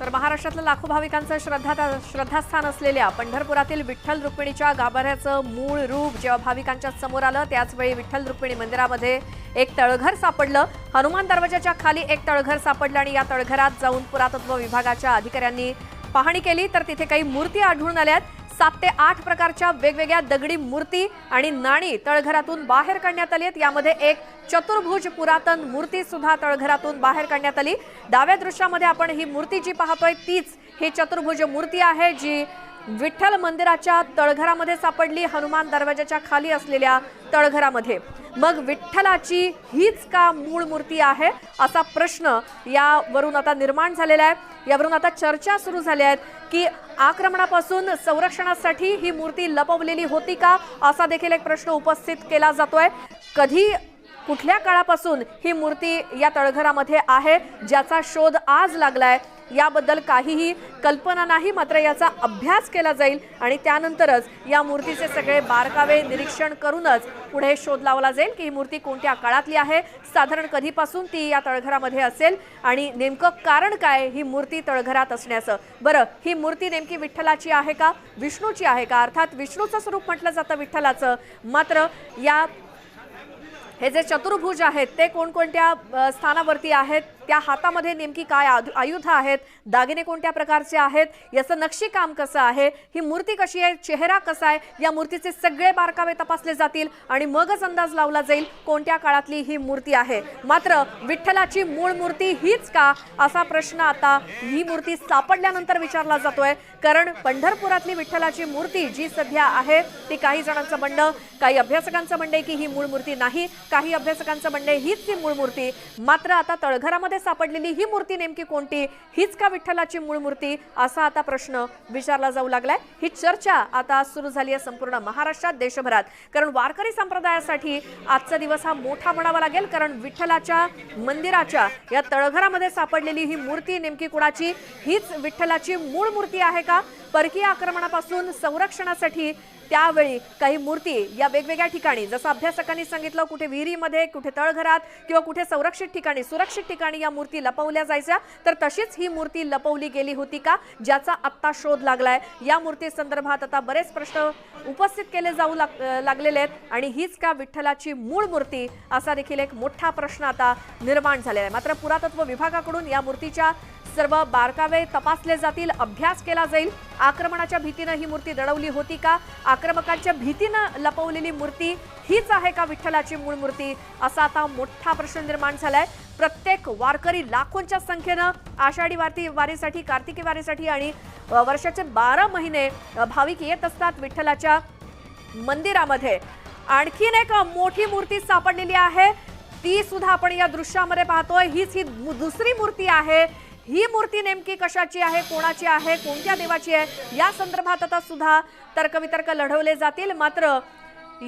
तर महाराष्ट्रातलं लाखो भाविकांचं श्रद्धा श्रद्धास्थान असलेल्या पंढरपुरातील विठ्ठल रुक्मिणीच्या गाभाऱ्याचं मूळ रूप जेव्हा भाविकांच्या समोर आलं त्याचवेळी विठ्ठल रुक्मिणी मंदिरामध्ये एक तळघर सापडलं. हनुमान दरवाजाच्या खाली एक तळघर सापडलं आणि या तळघरात जाऊन पुरातत्व विभागाच्या अधिकाऱ्यांनी पाहणी केली. तर तिथे काही मूर्ती आढळून आल्यात सात ते आठ प्रकारच्या वेगवेगळ्या दगडी मूर्ती आणि नाणी तळघरातून बाहेर काढण्यात आली आहेत. यामध्ये एक चतुर्भुज पुरातन मूर्ती सुद्धा तळघरातून बाहेर काढण्यात आली. डाव्या दृश्यामध्ये आपण ही मूर्ती जी पाहतोय तीच ही चतुर्भुज मूर्ती आहे जी विठ्ठल मंदिराच्या तळघरामध्ये सापडली हनुमान दरवाजाच्या खाली असलेल्या तळघरामध्ये. मग विठ्ठलाची हीच का मूळ मूर्ती आहे असा प्रश्न यावरून आता निर्माण झालेला आहे. यावरून आता चर्चा सुरू झाल्या आहेत की आक्रमणापासून संरक्षणासाठी ही मूर्ती लपवलेली होती का असा देखील एक प्रश्न उपस्थित केला जातोय. कधी कुठल्या काळापासून ही मूर्ती या तळघरामध्ये आहे ज्याचा शोध आज लागलाय? याबद्दल काहीही कल्पना नाही मात्र याचा अभ्यास केला जाईल आणि त्यानंतरच या मूर्तीचे सगळे बारकावे निरीक्षण करूनच पुढे शोध लावला जाईल की ही मूर्ती कोणत्या काळातली आहे. साधारण कधीपासून ती या तळघरामध्ये असेल आणि नेमकं कारण काय ही मूर्ती तळघरात असण्याचं? बरं ही मूर्ती नेमकी विठ्ठलाची आहे का विष्णूची आहे का? अर्थात विष्णूचं स्वरूप म्हटलं जातं विठ्ठलाचं. मात्र या हे जे चतुर्भुज आहेत ते कोणकोणत्या स्थानावरती आहेत? त्या हातामध्ये नेमकी काय आधु- आयुध आहेत? दागिने कोणत्या प्रकारचे आहेत? याचं नक्षीकाम कसं आहे? ही मूर्ती कशी आहे? चेहरा कसा आहे? या मूर्तीचे सगळे बारकावे तपासले जातील आणि मगच अंदाज लावला जाईल कोणत्या काळातली ही मूर्ती आहे. मात्र विठ्ठलाची मूळ मूर्ती हीच का? असा प्रश्न आता ही मूर्ती सापडल्यानंतर विचारला जातोय. कारण पंढरपुरातली विठ्ठलाची मूर्ती जी सध्या आहे ती काही जणांचं म्हणणं काही अभ्यासकांचं म्हणणं की ही मूळ मूर्ती नाही. काही अभ्यासकांचं म्हणणं हीच ती मूळ मूर्ती. मात्र आता तळघरामध्ये सापडलेली ही मूर्ती नेमकी कोणती? हीच का विठ्ठलाची मूळ मूर्ती? असा आता प्रश्न विचारला जाऊ लागलाय. ही चर्चा आता सुरू झाली आहे संपूर्ण महाराष्ट्रात देशभरात. कारण वारकरी संप्रदायासाठी आजचा दिवस हा मोठा म्हणावा लागेल. कारण विठ्ठलाच्या मंदिराच्या या तळघरामध्ये सापडलेली ही मूर्ती नेमकी कुणाची? हीच विठ्ठलाची मूळ मूर्ती आहे का? परकीय आक्रमणापासून संरक्षणासाठी त्यावेळी काही मूर्ती या वेगवेगळ्या ठिकाणी जसं अभ्यासकांनी सांगितलं कुठे विहिरीमध्ये कुठे तळघरात किंवा कुठे संरक्षित ठिकाणी सुरक्षित ठिकाणी या मूर्ती लपवल्या जायच्या तर तशीच ही मूर्ती लपवली गेली होती का ज्याचा आत्ता शोध लागलाय. या मूर्ती संदर्भात आता बरेच प्रश्न उपस्थित केले जाऊ लाग लागलेले आहेत आणि हीच का विठ्ठलाची मूळ मूर्ती असा देखील एक मोठा प्रश्न आता निर्माण झालेला आहे. मात्र पुरातत्व विभागाकडून या मूर्तीच्या सर्व बारकावे तपासले जातील अभ्यास केला जाईल. आक्रमणाच्या भीतीनं ही मूर्ती दडवली होती का? आक्रमकांच्या भीतीनं लपवलेली मूर्ती हीच आहे का विठ्ठलाची मूळ मूर्ती? असा आता मोठा प्रश्न निर्माण झालाय. प्रत्येक वारकरी लाखोंच्या संख्येनं आषाढी वारती वारीसाठी कार्तिकी वारीसाठी आणि वर्षाचे बारा महिने भाविक येत असतात विठ्ठलाच्या मंदिरामध्ये. आणखीन एक मोठी मूर्ती सापडलेली आहे. ती सुद्धा आपण या दृश्यामध्ये पाहतोय. हीच ही दुसरी मूर्ती आहे. ही मूर्ती नेमकी कशाची आहे कोणाची आहे कोणत्या देवाची आहे या संदर्भात आता सुद्धा तर्कवितर्क लढवले जातील. मात्र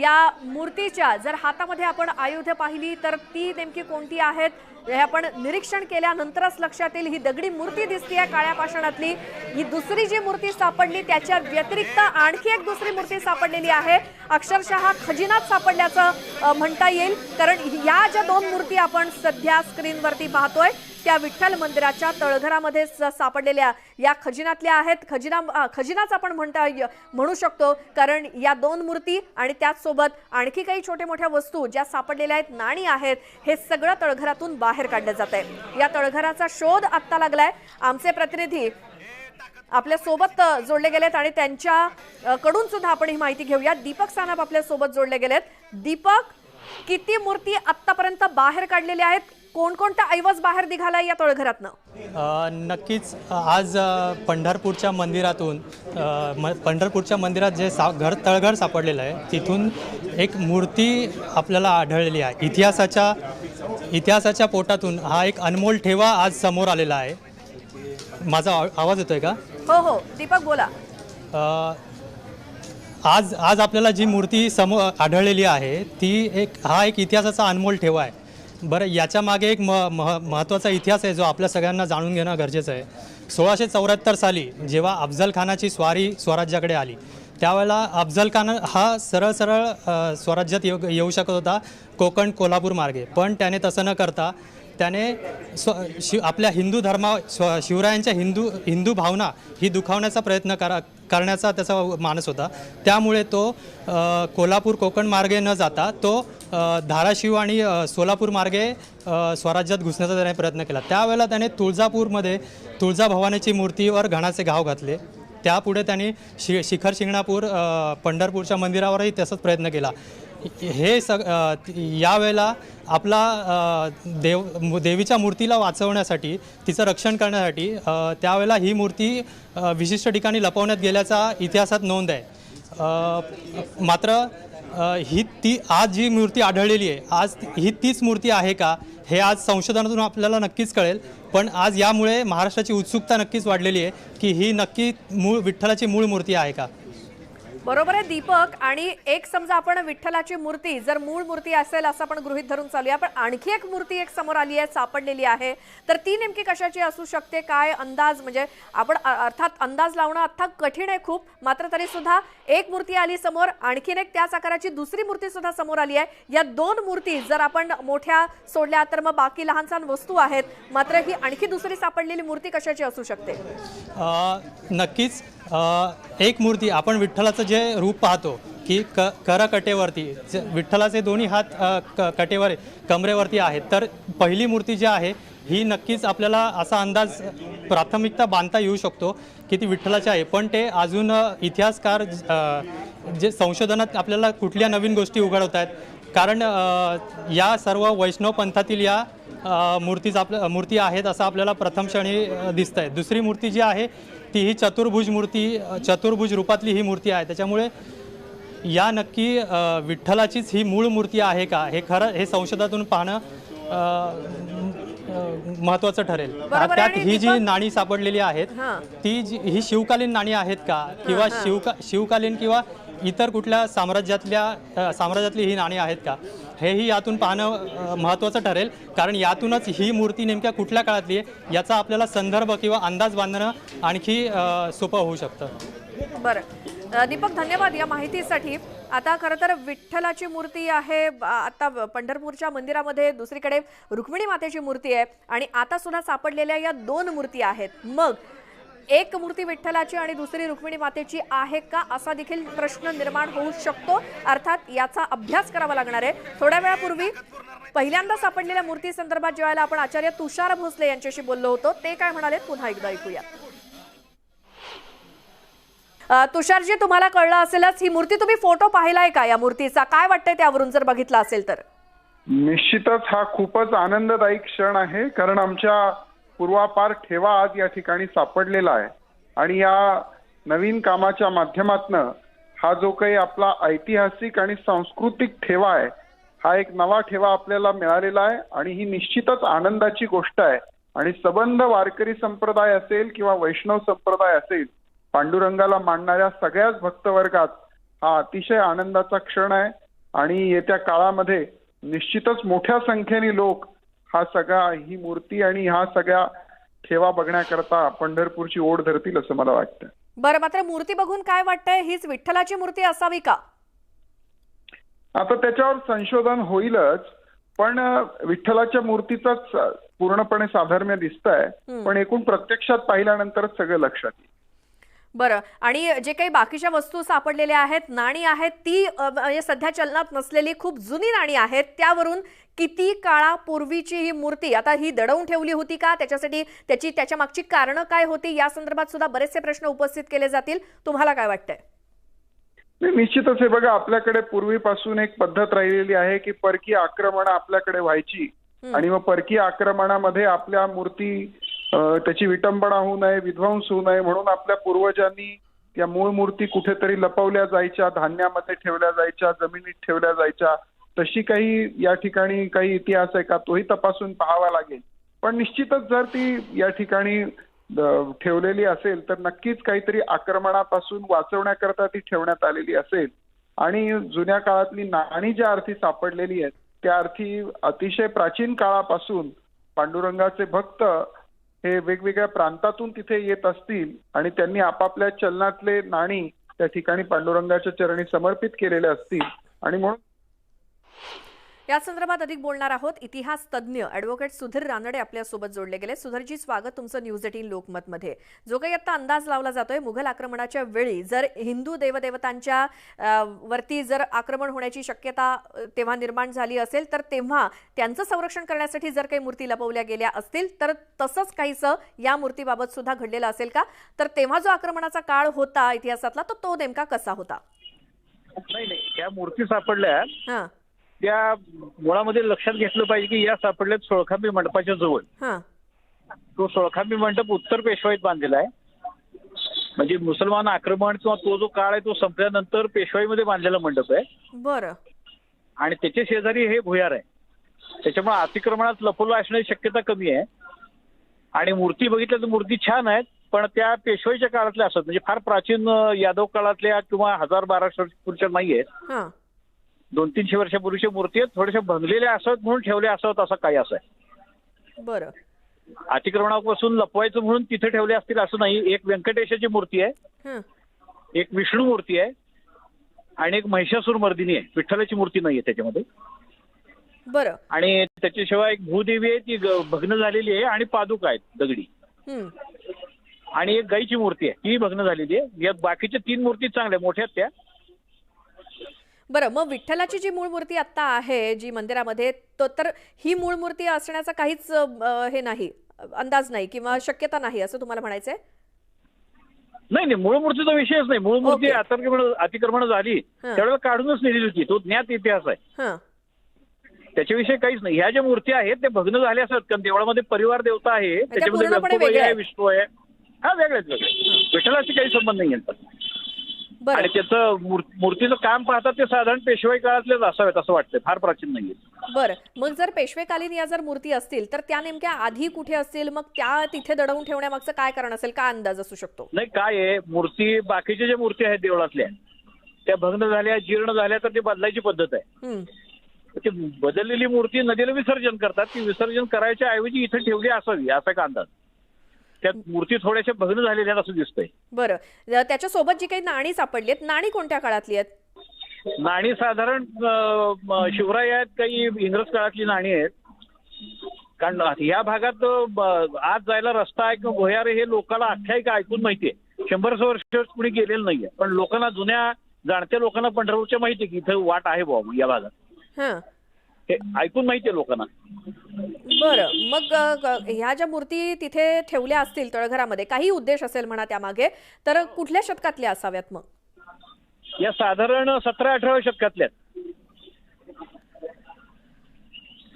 या मूर्तीच्या जर हातामध्ये आपण आयुध पाहिली तर ती नेमकी कोणती आहेत हे आपण निरीक्षण केल्यानंतरच लक्षात येईल. ही दगडी मूर्ती दिसतीये काळ्या पाषाणातली. ही दुसरी जी मूर्ती सापडली त्याच्या व्यतिरिक्त आणखी एक दुसरी मूर्ती सापडलेली आहे. अक्षरशः खजिनात सापडल्याचं म्हणता येईल. कारण या ज्या दोन मूर्ती आपण सध्या स्क्रीनवरती पाहतोय त्या विठ्ठल मंदिराच्या तळघरामध्ये स- सापडलेल्या या खजिनातल्या आहेत. खजिना खजिनाच आपण म्हणता म्हणू शकतो. कारण या दोन मूर्ती आणि त्याचसोबत आणखी काही छोट्या मोठ्या वस्तू ज्या सापडलेल्या आहेत नाणी आहेत हे सगळं तळघरातून बाहेर काढलं जात आहे या तळघराचा शोध आत्ता लागलाय. आमचे प्रतिनिधी आपल्यासोबत जोडले गेलेत आणि त्यांच्या कडून सुद्धा आपण ही माहिती घेऊया. दीपक सानप आपल्यासोबत जोडले गेलेत. दीपक किती मूर्ती आतापर्यंत बाहेर काढलेल्या आहेत? कोणकोणता ऐवज बाहेर निघालाय या तळघरातनं? नक्कीच आज पंढरपूरच्या मंदिरातून पंढरपूरच्या मंदिरात जे सा घर तळघर सापडलेलं आहे तिथून एक मूर्ती आपल्याला आढळलेली आहे. इतिहासाच्या इतिहासाच्या पोटातून हा एक अनमोल ठेवा आज समोर आलेला आहे. माझा आव- आवाज येतोय का? हो हो. दीपक बोला. आज आज आपल्याला जी मूर्ती समोर आढळलेली आहे ती एक हा एक इतिहासाचा अनमोल ठेवा आहे. बरं याच्या मागे एक म मह महत्त्वाचा इतिहास आहे जो आपल्या सगळ्यांना जाणून घेणं गरजेचं आहे. सोळाशे चौऱ्याहत्तर साली जेव्हा अफजल खानाची स्वारी स्वराज्याकडे आली त्यावेळेला अफजल खान हा सरळ सरळ स्वराज्यात येऊ येऊ शकत होता कोकण कोल्हापूर मार्गे. पण त्याने तसं न करता त्याने स्व शि आपल्या हिंदू धर्मा स्व शिवरायांच्या हिंदू हिंदू भावना ही दुखावण्याचा प्रयत्न करा करण्याचा त्याचा मानस होता. त्यामुळे तो कोल्हापूर कोकण मार्गे न जाता तो धाराशिव आणि सोलापूर मार्गे स्वराज्यात घुसण्याचा त्याने प्रयत्न केला. त्यावेळेला त्याने तुळजापूरमध्ये तुळजाभवानीची मूर्तीवर घणाचे घाव घातले. त्यापुढे त्यांनी शि शिखर शिंगणापूर पंढरपूरच्या मंदिरावरही तसाच प्रयत्न केला. हे सग यावेळेला आपला देव देवीच्या मूर्तीला वाचवण्यासाठी तिचं रक्षण करण्यासाठी त्यावेळेला ही मूर्ती विशिष्ट ठिकाणी लपवण्यात गेल्याचा इतिहासात नोंद आहे. मात्र ही ती आज जी मूर्ती आढळलेली आहे आज ही तीच मूर्ती आहे का हे आज संशोधनातून आपल्याला नक्कीच कळेल. पण आज यामुळे महाराष्ट्राची उत्सुकता नक्कीच वाढलेली आहे की ही नक्की मूळ विठ्ठलाची मूळ मूर्ती आहे का? बरोबर आहे दीपक. आणि एक समजा आपण विठ्ठलाची मूर्ती जर मूळ मूर्ती असेल असं आपण गृहित धरून चालूया पण आणखी एक मूर्ती एक समोर आली आहे सापडलेली आहे. तर ती नेमकी कशाची असू शकते? काय अंदाज? म्हणजे आपण अर्थात अंदाज लावणं अर्थात कठीण आहे खूप. मात्र तरी सुद्धा एक मूर्ती आली समोर आणखीन एक त्याच आकाराची दुसरी मूर्ती सुद्धा समोर आली आहे. या दोन मूर्ती जर आपण मोठ्या सोडल्या तर मग बाकी लहान सहान वस्तू आहेत. मात्र ही आणखी दुसरी सापडलेली मूर्ती कशाची असू शकते? नक्कीच. एक मूर्ती आपण विठ्ठलाचं जे रूप पाहतो की क करकटेवरती जे विठ्ठलाचे दोन्ही हात क कटेवर कमरेवरती आहेत. तर पहिली मूर्ती जी आहे ही नक्कीच आपल्याला असा अंदाज प्राथमिकता बांधता येऊ शकतो की ती विठ्ठलाची आहे. पण ते अजून इतिहासकार जे संशोधनात आपल्याला कुठल्या नवीन गोष्टी उघडवत आहेत कारण या सर्व वैष्णव पंथातील या मूर्तीच आपल्या मूर्ती आहेत असं आपल्याला प्रथम क्षणी दिसत आहे दुसरी मूर्ती जी आहे ती ही चतुर्भुज मूर्ती चतुर्भुज रूपातली ही मूर्ती आहे. त्याच्यामुळे या नक्की विठ्ठलाचीच ही मूळ मूर्ती आहे का? हे खरं हे संशोधातून पाहणं महत्वाचं ठरेल. त्यात ही जी नाणी सापडलेली आहेत. ती जी ही शिवकालीन नाणी आहेत का? किंवा शिवका शिवकालीन किंवा इतर कुठल्या साम्राज्यातल्या साम्राज्यातली ही नाणी आहेत का? हेही यातून पाहणं महत्त्वाचं ठरेल. कारण यातूनच ही मूर्ती नेमक्या कुठल्या काळातली आहे याचा आपल्याला संदर्भ किंवा अंदाज बांधणं आणखी सोपं होऊ शकतं. बरं. दीपक धन्यवाद या माहितीसाठी. आता खरं तर विठ्ठलाची मूर्ती आहे आता पंढरपूरच्या मंदिरामध्ये दुसरीकडे रुक्मिणी मातेची मूर्ती आहे. आणि आता सुद्धा सापडलेल्या या दोन मूर्ती आहेत. मग एक मूर्ती विठ्ठलाची आणि दुसरी रुक्मिणी मातेची आहे का असा देखील प्रश्न निर्माण होऊ शकतो. अर्थात याचा अभ्यास करावा लागणार आहे. थोड्या वेळापूर्वी पहिल्यांदा सापडलेल्या मूर्ती संदर्भात ज्यावेळेला आपण आचार्य तुषार भोसले यांच्याशी बोललो होतो ते काय म्हणाले? पुन्हा एकदा ऐकूया तुषारजी तुम्हाला कळलं असेलच ही मूर्ती तुम्ही फोटो पाहिलाय का या मूर्तीचा? काय वाटतंय त्यावरून जर बघितला असेल तर? निश्चितच हा खूपच आनंददायी क्षण आहे कारण आमच्या पूर्वापार ठेवा आज या ठिकाणी सापडलेला आहे. आणि या नवीन कामाच्या माध्यमातनं हा जो काही आपला ऐतिहासिक आणि सांस्कृतिक ठेवा आहे हा एक नवा ठेवा आपल्याला मिळालेला आहे आणि ही निश्चितच आनंदाची गोष्ट आहे. आणि सबंध वारकरी संप्रदाय असेल किंवा वैष्णव संप्रदाय असेल पांडुरंगाला मानणाऱ्या सगळ्याच भक्तवर्गात हा अतिशय आनंदाचा क्षण आहे. आणि येत्या काळामध्ये निश्चितच मोठ्या संख्येने लोक हा सगळा ही मूर्ती आणि हा सगळ्या ठेवा बघण्याकरता पंढरपूरची ओढ धरतील असं मला वाटतं. बरं मात्र मूर्ती बघून काय वाटतंय? हीच विठ्ठलाची मूर्ती असावी का? आता त्याच्यावर संशोधन होईलच पण विठ्ठलाच्या मूर्तीचाच पूर्णपणे साधर्म्य दिसत आहे पण एकूण प्रत्यक्षात पाहिल्यानंतरच सगळं लक्षात येईल. बरं. आणि जे काही बाकीच्या वस्तू सापडलेल्या आहेत नाणी आहेत ती म्हणजे सध्या चलनात नसलेली खूप जुनी नाणी आहेत त्यावरून किती काळापूर्वीची ही मूर्ती आता ही दडवून ठेवली होती का? त्याच्यासाठी त्याची त्याच्या मागची कारणं काय होती? या संदर्भात सुद्धा बरेचसे प्रश्न उपस्थित केले जातील. तुम्हाला काय वाटतंय? निश्चितच हे बघा आपल्याकडे पूर्वीपासून एक पद्धत राहिलेली आहे की परकीय आक्रमण आपल्याकडे व्हायची. आणि मग परकीय आक्रमणामध्ये आपल्या मूर्ती त्याची विटंबना होऊ नये विध्वंस होऊ नये म्हणून आपल्या पूर्वजांनी त्या मूळ मूर्ती कुठेतरी लपवल्या जायच्या धान्यामध्ये ठेवल्या जायच्या जमिनीत ठेवल्या जायच्या. तशी काही या ठिकाणी काही इतिहास आहे का? तोही तपासून पाहावा लागेल. पण निश्चितच जर ती या ठिकाणी ठेवलेली असेल तर नक्कीच काहीतरी आक्रमणापासून वाचवण्याकरता ती ठेवण्यात आलेली असेल. आणि जुन्या काळातली नाणी ज्या अर्थी सापडलेली आहेत त्या अर्थी अतिशय प्राचीन काळापासून पांडुरंगाचे भक्त हे वेगवेगळ्या प्रांतातून तिथे येत असतील आणि त्यांनी आपापल्या चलनातले नाणी त्या ठिकाणी पांडुरंगाच्या चरणी समर्पित केलेले असतील. आणि म्हणून या संदर्भात अधिक बोलणार आहोत इतिहास तज्ज्ञ अॅडव्होकेट सुधीर रानडे आपल्यासोबत जोडले गेले. सुधीरजी स्वागत तुमचं न्यूज एटीन लोकमतमध्ये. जो काही आता अंदाज लावला जातोय मुघल आक्रमणाच्या वेळी जर हिंदू देवदेवतांच्या वरती जर आक्रमण होण्याची शक्यता तेव्हा निर्माण झाली असेल तर तेव्हा त्यांचं संरक्षण करण्यासाठी जर काही मूर्ती लपवल्या गेल्या असतील तर तसंच काहीसं या मूर्तीबाबत सुद्धा घडलेलं असेल का? तर तेव्हा जो आक्रमणाचा काळ होता इतिहासातला तो तो नेमका कसा होता? नाही नाही. त्या मूर्ती सापडल्या. हां. त्या मुळामध्ये लक्षात घेतलं पाहिजे की या सापडल्यात सोळखांबी मंडपाच्या जवळ. हां. तो सोळखांबी मंडप उत्तर पेशवाईत बांधलेला आहे. म्हणजे मुसलमान आक्रमण किंवा तो जो काळ आहे तो संपल्यानंतर पेशवाईमध्ये बांधलेला मंडप आहे. बरं. आणि त्याच्या शेजारी हे भुयार आहे. त्याच्यामुळे अतिक्रमणात लपवलं असण्याची शक्यता कमी आहे. आणि मूर्ती बघितल्या तर मूर्ती छान आहेत पण त्या पेशवाईच्या काळातल्या असतात. म्हणजे फार प्राचीन यादव काळातल्या किंवा हजार बाराशे वर्षापूर्वीच्या नाही आहेत दोन तीनशे वर्षापूर्वीच्या मूर्ती आहेत थोड्याशा भंगलेल्या असत म्हणून ठेवल्या असत असं काही असं आहे. बरं. अतिक्रमणापासून लपवायचं म्हणून तिथे ठेवले असतील असं नाही. एक व्यंकटेशाची मूर्ती आहे. एक विष्णू मूर्ती आहे. आणि एक महिषासूर मर्दिनी आहे. विठ्ठलाची मूर्ती नाही आहे त्याच्यामध्ये. बरं. आणि त्याच्याशिवाय एक भूदेवी आहे ती भग्न झालेली आहे आणि पादुका आहेत दगडी. हं. आणि एक गाईची मूर्ती आहे ती भग्न झालेली आहे. या बाकीच्या तीन मूर्ती चांगल्या मोठ्या आहेत त्या. बरं मग विठ्ठलाची जी मूळ मूर्ती आता आहे जी मंदिरामध्ये तो तर ही मूळ मूर्ती असण्याचा काहीच हे नाही अंदाज नाही किंवा शक्यता नाही असं तुम्हाला म्हणायचंय? नाही नाही मूळ मूर्तीचा विषयच नाही. मूळ मूर्ती. अतिक्रमण झाली. त्यावेळेला काढूनच नेलेली होती. तो ज्ञात इतिहास आहे. त्याच्याविषयी काहीच नाही. ह्या ज्या मूर्ती आहेत त्या भग्न झाल्या असतात कारण देवळामध्ये परिवार देवता आहे. त्याच्यामध्ये गणपती आहे. विष्णू आहे. हा वेगळेच वेगळे विठ्ठलाशी काही संबंध नाही यांचा आणि त्याचं मूर- मूर्तीचं काम पाहतात ते साधारण पेशवाई काळातलेच असावेत असं वाटतंय. फार प्राचीन नाहीये. बरं. मग जर पेशवेकालीन या जर मूर्ती असतील तर त्या नेमक्या आधी कुठे असतील? मग त्या तिथे दडवून ठेवण्यामागचं काय कारण असेल? काय अंदाज असू शकतो? नाही काय आहे? मूर्ती बाकीच्या ज्या मूर्ती आहेत देवळातल्या त्या भग्न झाल्या जीर्ण झाल्या तर ती बदलायची पद्धत आहे. ती बदललेली मूर्ती नदीला विसर्जन करतात. ती विसर्जन करायच्या ऐवजी इथे ठेवली असावी असा एक अंदाज. त्यात मूर्ती थोड्याशा भग्न झालेल्या असं दिसतंय. बरं. त्याच्यासोबत जी काही नाणी सापडली आहेत नाणी कोणत्या काळातली आहेत? नाणी साधारण अं, म, शिवराय आहेत काही इंग्रज काळातली नाणी आहेत. कारण या भागात आज जायला रस्ता आहे किंवा भुयारे हे लोकांना आख्यायिका ऐकून माहिती आहे. शंभर वर्ष कुणी गेलेलं नाहीये. पण लोकांना जुन्या जाणत्या लोकांना पंढरपूरच्या माहिती आहे की इथं वाट आहे बाबा या भागात. हां ऐकून माहिती आहे लोकांना. बरं मग अ, ह्या ज्या मूर्ती तिथे ठेवल्या असतील तळघरामध्ये काही उद्देश असेल म्हणा त्यामागे तर कुठल्या शतकातल्या असाव्यात मग? या साधारण सतरा अठराव्या शतकातल्या. आहेत.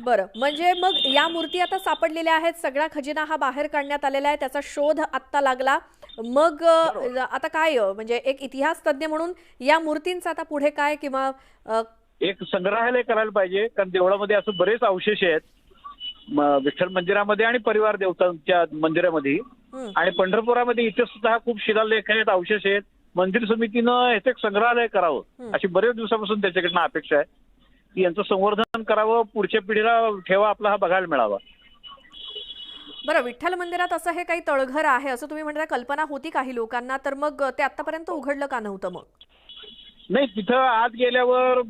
बरं म्हणजे मग या मूर्ती आता सापडलेल्या आहेत सगळा खजिना हा बाहेर काढण्यात आलेला आहे त्याचा शोध आत्ता लागला. मग अ, आता काय अ, म्हणजे एक इतिहास तज्ज्ञ म्हणून या मूर्तींचा आता पुढे काय किंवा अ, एक संग्रहालय करायला पाहिजे कारण देवळामध्ये असं बरेच अवशेष आहेत. विठ्ठल मंदिरामध्ये आणि परिवार देवतांच्या मंदिरामध्ये. आणि पंढरपुरामध्ये इथे सुद्धा खूप शिलालेख आहेत अवशेष आहेत. मंदिर समितीनं ह्याचं एक संग्रहालय करावं. अशी बरेच दिवसापासून त्याच्याकडनं अपेक्षा आहे. की यांचं संवर्धन करावं पुढच्या पिढीला ठेवा आपला हा बघायला मिळावा. बरं विठ्ठल मंदिरात असं हे काही तळघर आहे असं तुम्ही म्हणता कल्पना होती काही लोकांना तर मग ते आतापर्यंत उघडलं का नव्हतं मग? नाही तिथं आत गेल्यावर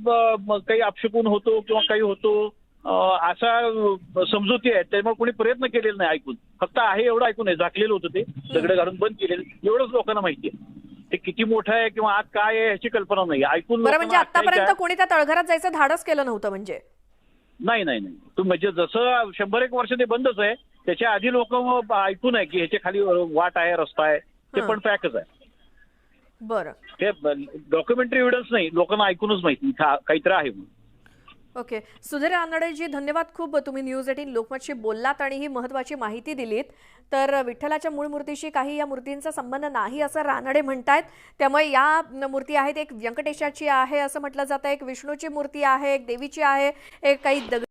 काही अपशकून होतो किंवा काही होतो अं, असा अं, समजुती आहेत. त्यामुळे कोणी प्रयत्न केलेला नाही ऐकून. फक्त आहे एवढं ऐकून आहे. झाकलेलं होतं ते. दगड घालून बंद केलेलं. एवढंच लोकांना माहिती आहे. ते किती मोठं आहे किंवा आत काय आहे ह्याची कल्पना नाही. ऐकून म्हणजे आतापर्यंत कोणी त्या तळघरात जायचं धाडस केलं नव्हतं म्हणजे? नाही नाही नाही. तू म्हणजे जसं शंभर एक वर्ष ते बंदच आहे त्याच्या आधी लोक ऐकून आहे की ह्याच्या खाली वाट आहे रस्ता आहे. ते. पण पॅकच आहे. बरं. ते डॉक्युमेंटरी एव्हिडन्स नाही लोकांना ऐकूनच माहिती काहीतरी आहे म्हणून. ओके. सुधीर रानडेजी धन्यवाद खूप. तुम्ही न्यूज एटीन लोकमतशी बोललात आणि ही महत्वाची माहिती दिलीत. तर विठ्ठलाच्या मूळ मूर्तीशी काही या मूर्तींचा संबंध नाही असं रानडे म्हणतायत. त्यामुळे या मूर्ती आहेत एक व्यंकटेशाची आहे असं म्हटलं जातं एक विष्णूची मूर्ती आहे एक देवीची आहे एक काही दग